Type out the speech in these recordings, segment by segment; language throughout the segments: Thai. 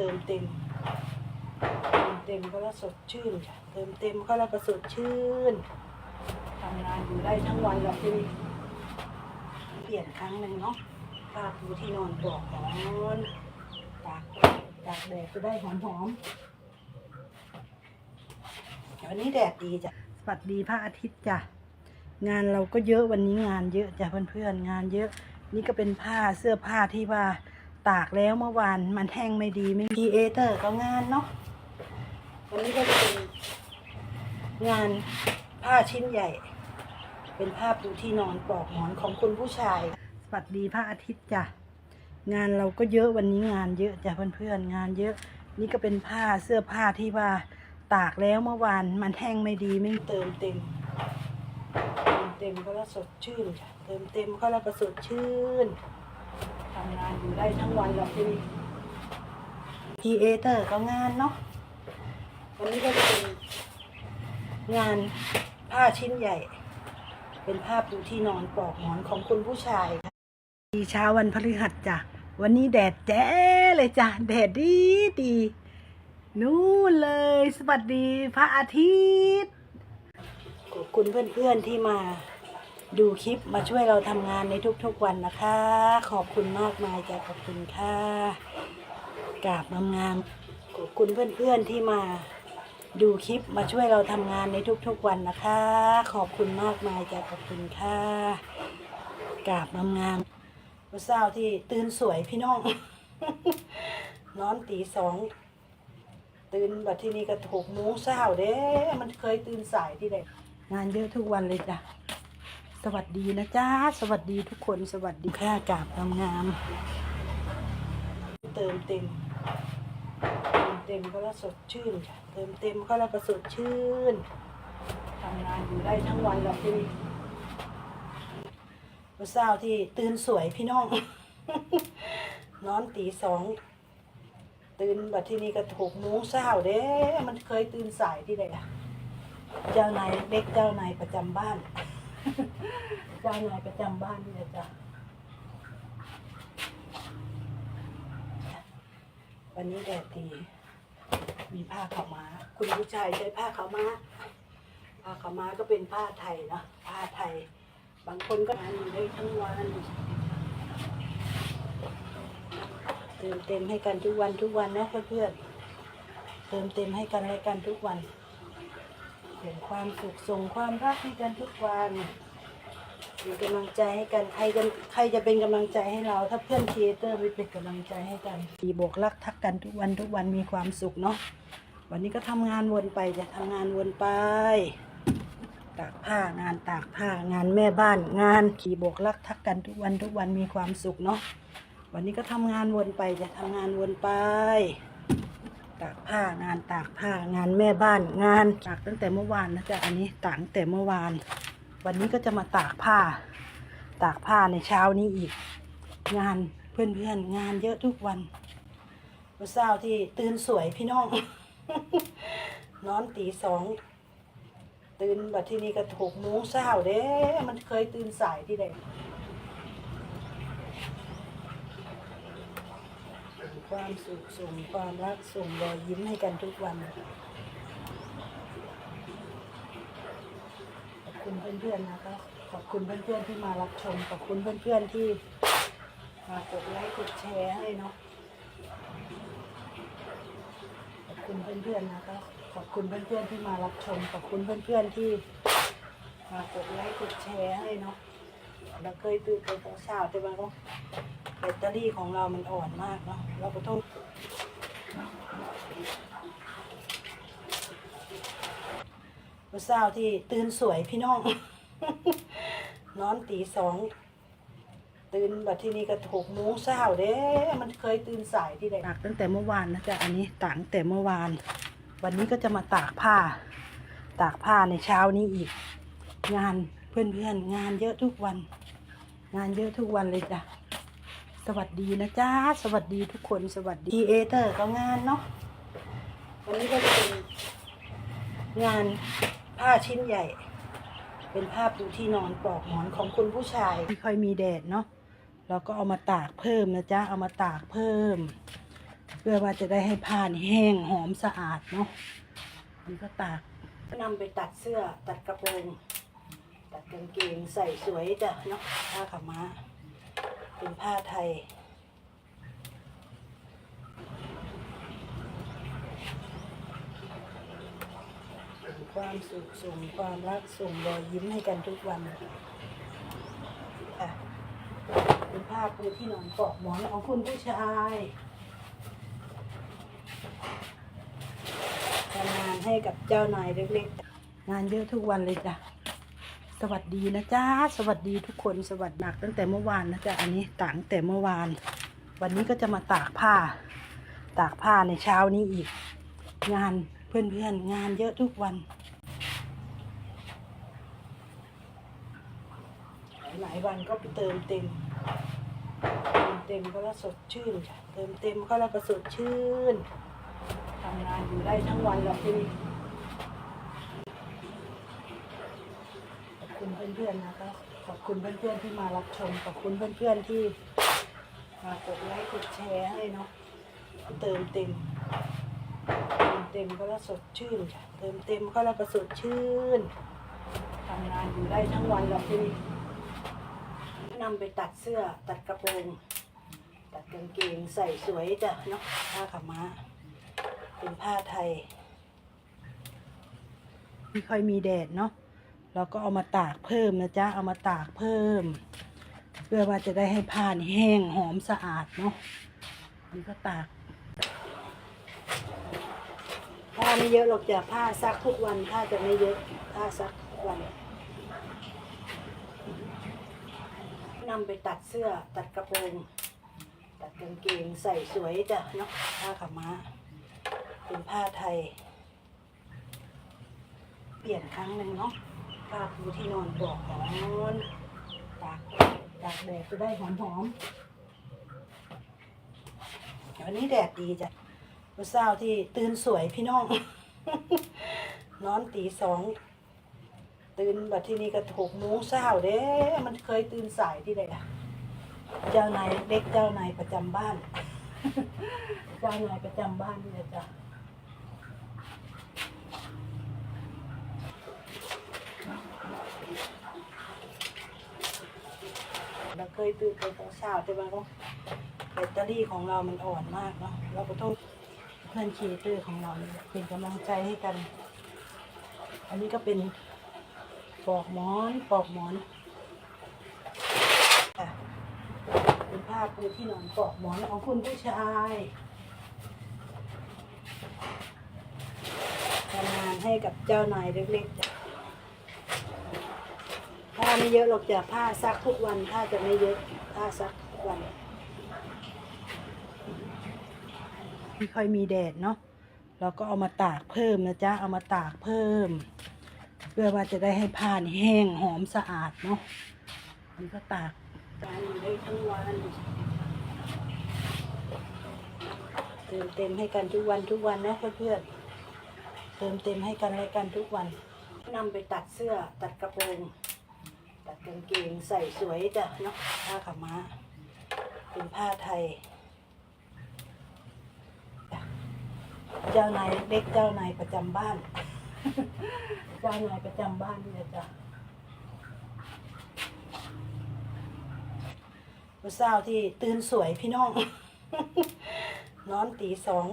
เติมเต็มเติมเต็มก็แล้วสดชื่นค่ะเติมเต็มก็แล้วก็สดชื่นทำงานอยู่ได้ทั้งวันแล้วที่นี่เปลี่ยนครั้งหนึ่งเนาะผ้าปูที่นอนปลอกหอนตากตากแดดจะได้หอมหอมๆวันนี้แดดดีจ้ะสวัสดีพระอาทิตย์จ้ะงานเราก็เยอะวันนี้งานเยอะจ้ะเพื่อนๆงานเยอะ นี่ก็เป็นผ้าเสื้อผ้าที่ว่า ตากแล้วเมื่อวานมันแห้งไม่ดีไม่มีเอเตอร์ก็งานเนาะวันนี้ก็จะเป็นงานผ้าชิ้นใหญ่ เป็นผ้าปูที่นอนปลอกหมอนของคุณผู้ชาย สวัสดีพระอาทิตย์จ้ะงานเราก็เยอะวันนี้งานเยอะจ้ะเพื่อนๆงานเยอะ นี่ก็เป็นผ้าเสื้อผ้าที่ว่าตากแล้วเมื่อวานมันแห้งไม่ดีไม่เติมเต็ม เติมเต็มก็แล้วสดชื่นค่ะเติมเต็มก็แล้วก็สดชื่น ทำงานอยู่ได้ทั้งวันแล้วที่นี่ทีเอเตอร์ก็งานเนาะวันนี้ก็จะเป็นงานผ้าชิ้นใหญ่ เป็นผ้าปูที่นอนปลอกหมอนของคุณผู้ชายค่ะดีเช้าวันพฤหัสจ้ะวันนี้แดดแจ้เลยจ้ะแดดดีดีนู่นเลย สวัสดีพระอาทิตย์ขอบคุณเพื่อนๆที่มา ดูคลิปมาช่วยเราทำงานในทุกๆวันนะคะ ขอบคุณมากมายจ้ะขอบคุณค่ะกราบงามๆขอบคุณเพื่อนๆที่มาดูคลิปมาช่วยเราทำงานในทุกๆวันนะคะ ขอบคุณมากมายจ้ะขอบคุณค่ะกราบงามๆวันเช้าที่ตื่นสวยพี่น้อง นอนตีสองตื่นบัดที่นี่ก็หกโมงเช้าเด้ มันเคยตื่นสายที่ไหนงานเยอะทุกวันเลยจ้ะ สวัสดีนะจ้าสวัสดีทุกคนสวัสดีค่ะกาบงามๆเติมเต็ม เติมเต็มก็แล้วสดชื่นค่ะเติมเต็มก็แล้วก็สดชื่นทำงานอยู่ได้ทั้งวันแล้วที่นี่วันเช้าที่ตื่นสวยพี่น้องนอนตีสองตื่นบัดที่นี่ก็หกโมงเช้าเด้มันเคยตื่นสายที่ไหนอะเจ้านายเด็กเจ้านายประจำบ้าน เจ้านายประจำบ้านนี่แหละจ้ะวันนี้แดดดี มีผ้าขาวม้า คุณผู้ชายใช้ผ้าขาวม้า ผ้าขาวม้าก็เป็นผ้าไทยนะผ้าไทย บางคนก็ทานอยู่ได้ทั้งวันเติมเต็มให้กันทุกวันทุกวันนะเพื่อนเติมเต็มให้กันและกันทุกวัน ส่งความสุขส่งความรักให้กันทุกวันมีกำลังใจให้กันใครกันใครจะเป็นกำลังใจให้เรา ถ้าเพื่อนครีเอเตอร์ไม่เป็นกำลังใจให้กันดีบวกรักทักกันทุกวันทุกวันมีความสุขเนาะวันนี้ก็ทำงานวนไปจะทำงานวนไปตากผ้างานตากผ้างานแม่บ้านงานขี่บวกรักทักกันทุกวันทุกวันมีความสุขเนาะวันนี้ก็ทำงานวนไปจะทำงานวนไป ตากผ้างานตากผ้างานแม่บ้านงานตากตั้งแต่เมื่อวานนะจ๊ะอันนี้ตากตั้งแต่เมื่อวาน วันนี้ก็จะมาตากผ้า ตากผ้าในเช้านี้อีก งานเพื่อนๆงานเยอะทุกวันวันเช้าที่ตื่นสวยพี่น้องนอนตีสองตื่นบัดที่นี่ก็หกโมงเช้าเด้ มันเคยตื่นสายที่ไหน ส่ง ความสุขส่งความรักส่งรอยยิ้มให้กันทุกวัน ขอบคุณเพื่อนๆนะคะ ขอบคุณเพื่อนๆที่มารับชม ขอบคุณเพื่อนๆที่มากดไลค์กดแชร์ให้เนาะ ขอบคุณเพื่อนๆนะคะ ขอบคุณเพื่อนๆที่มารับชม ขอบคุณเพื่อนๆที่มากดไลค์กดแชร์ให้เนาะเราเคยตื่นตอนเช้าแต่ว่าก็ ตเตอรี่ของเรามันอ่อนมากเนาะเราก็ต้องวันเช้าที่ตื่นสวยพี่น้อง นอนตีสอง ตื่นบัดที่นี่ก็หกโมงเช้าเด้มันเคยตื่นสายที่ไหนตากตั้งแต่เมื่อวานนะจ๊ะอันนี้ตากตั้งแต่เมื่อวาน วันนี้ก็จะมาตากผ้า ตากผ้าในเช้านี้อีก งานเพื่อนๆงานเยอะทุกวัน งานเยอะทุกวันเลยจ้ะ สวัสดีนะจ๊ะสวัสดีทุกคนสวัสดีเอเตอร์ก็งานเนาะวันนี้ก็จะเป็นงานผ้าชิ้นใหญ่ เป็นผ้าปูที่นอนปลอกหมอนของคุณผู้ชายไม่ค่อยมีแดดเนาะเราก็เอามาตากเพิ่มนะจ๊ะเอามาตากเพิ่ม เพื่อว่าจะได้ให้ผ้านี่แห้งหอมสะอาดเนาะนี่ก็ตากนำไปตัดเสื้อตัดกระโปรงตัดกางเกงใส่สวยจ้ะเนาะผ้าขาวม้า เป็นผ้าไทย ส่งความสุขส่งความรักส่งรอยยิ้มให้กันทุกวันค่ะเป็นผ้าปูที่นอนปลอกหมอนของคุณผู้ชายทำงานให้กับเจ้านายเล็กๆ งานเยอะทุกวันเลยจ้ะ สวัสดีนะจ๊ะสวัสดีทุกคนสวัสดีหนักตั้งแต่เมื่อวานนะจ๊ะอันนี้ตากตั้งแต่เมื่อวาน วันนี้ก็จะมาตากผ้า ตากผ้าในเช้านี้อีก งานเพื่อนๆงานเยอะทุกวัน หลายวันก็ไปเติมเต็มเติมเต็มก็แล้วสดชื่นจ้ะเติมเต็มก็แล้วก็สดชื่นทำงานอยู่ได้ทั้งวันแล้วที่นี่ขอบคุณ เพื่อนๆนะคะขอบคุณเพื่อนๆที่มารับชมขอบคุณเพื่อนๆที่มากดไลค์กดแชร์ให้เนาะเติมเต็มเติมเต็มก็แล้วสดชื่นจ้ะเติมเต็มก็แล้วก็สดชื่นทำงานอยู่ได้ทั้งวันแล้วที่นี่นำไปตัดเสื้อตัดกระโปรงตัดกางเกงใส่สวยจ้ะเนาะผ้าขาวม้า เป็นผ้าไทย ไม่ค่อยมีแดดเนาะ เราก็เอามาตากเพิ่มนะจ๊ะ เอามาตากเพิ่ม เพื่อว่าจะได้ให้ผ้านี่แห้งหอมสะอาดเนาะนี่ก็ตากผ้าไม่เยอะหรอกจ้ะผ้าซักทุกวันผ้าจะไม่เยอะผ้าซักทุกวันนำไปตัดเสื้อตัดกระโปรงตัดกางเกงใส่สวยจ้ะเนาะผ้าขาวม้า เป็นผ้าไทย เปลี่ยนครั้งหนึ่งเนาะ ผ้าปูที่นอนปลอกหอมตากตากแดดจะได้หอมหอมๆวันนี้แดดดีจ้ะเมื่อเช้าที่ตื่นสวยพี่น้อง นอนตีสอง ตื่นบัดที่นี่ก็หกโมงเช้าเด้ มันเคยตื่นสายที่ใดอะเจ้านายเด็กเจ้านายประจำบ้าน เจ้านายประจำบ้านนี่แหละจ้ะ เราเคยตื่นไปตอนเช้าแต่ว่าก็แบตเตอรี่ของเรามันอ่อนมากเนาะเราก็ต้องเพื่อนคีเตอร์ของเราเป็นกำลังใจให้กัน อันนี้ก็เป็นปอกหมอนปอกหมอนค่ะเป็นผ้าปูที่นอนปอกหมอนของคุณผู้ชายทำงานให้กับเจ้านายเล็กๆจ้ะ ไม่เยอะหรอกจ้ะผ้าซักทุกวันผ้าจะไม่เยอะผ้าซักทุกวันไม่ค่อยมีแดดเนาะเราก็เอามาตากเพิ่มนะจ๊ะเอามาตากเพิ่ม เพื่อว่าจะได้ให้ผ้านี่แห้งหอมสะอาดเนาะนี่ก็ตากตากอยู่ได้ทั้งวันเติมเต็มให้กันทุกวันทุกวันนะเพื่อนๆเติมเต็มให้กันและกันทุกวันนำไปตัดเสื้อตัดกระโปรง ตัดกางเกงใส่สวยจ้ะเนาะผ้าขาวม้า เป็นผ้าไทย เจ้านายเล็กเจ้านายประจำบ้าน เจ้านายประจำบ้านนี่แหละจ้ะเมื่อเช้าที่ตื่นสวยพี่น้อง นอนตีสอง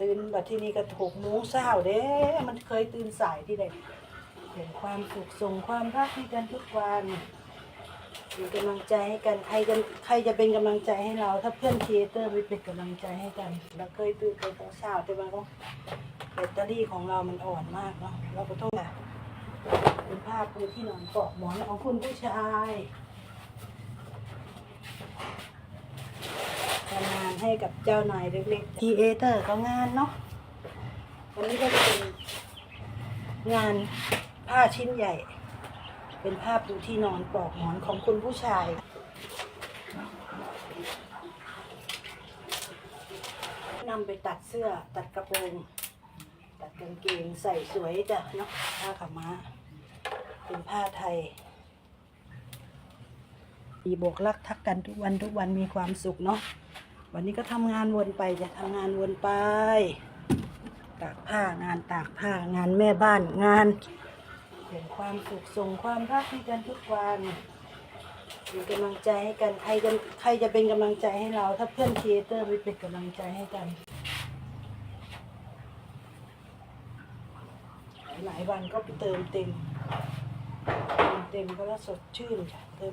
ตื่นบัดที่นี่ก็หกโมงเช้าเด้ มันเคยตื่นสายที่ใด เห็นความสุขส่งความรักให้กันทุกวันเป็นกำลังใจให้กันใครจะใครจะเป็นกำลังใจให้เรา ถ้าเพื่อนครีเอเตอร์ไม่เป็นกำลังใจให้กันเราเคยตื่นไปตอนเช้าแต่ว่าก็แบตเตอรี่ของเรามันอ่อนมากเนาะเราก็ต้องแบบเป็นผ้าปูที่นอนปลอกหมอนของคุณผู้ชายทำงานให้กับเจ้านายเล็กๆทีเอเตอร์ก็งานเนาะวันนี้ก็จะเป็นงาน ผ้าชิ้นใหญ่ เป็นผ้าปูที่นอนปลอกหมอนของคุณผู้ชาย นำไปตัดเสื้อตัดกระโปรง ตัดกางเกงใส่สวยจ้ะเนาะผ้าขาวม้า เป็นผ้าไทยมีบวกรักทักกันทุกวันทุกวันมีความสุขเนาะวันนี้ก็ทำงานวนไปจะทำงานวนไป ตากผ้างานตากผ้างานแม่บ้านงาน ส่งความสุขส่งความรักให้กันทุกวันเป็นกำลังใจให้กันใครจะใครจะเป็นกำลังใจให้เรา ถ้าเพื่อนครีเอเตอร์ไม่เป็นกำลังใจให้กัน หลายวันก็ไปเติมเต็มเติมเต็มก็แล้วสดชื่นค่ะเติม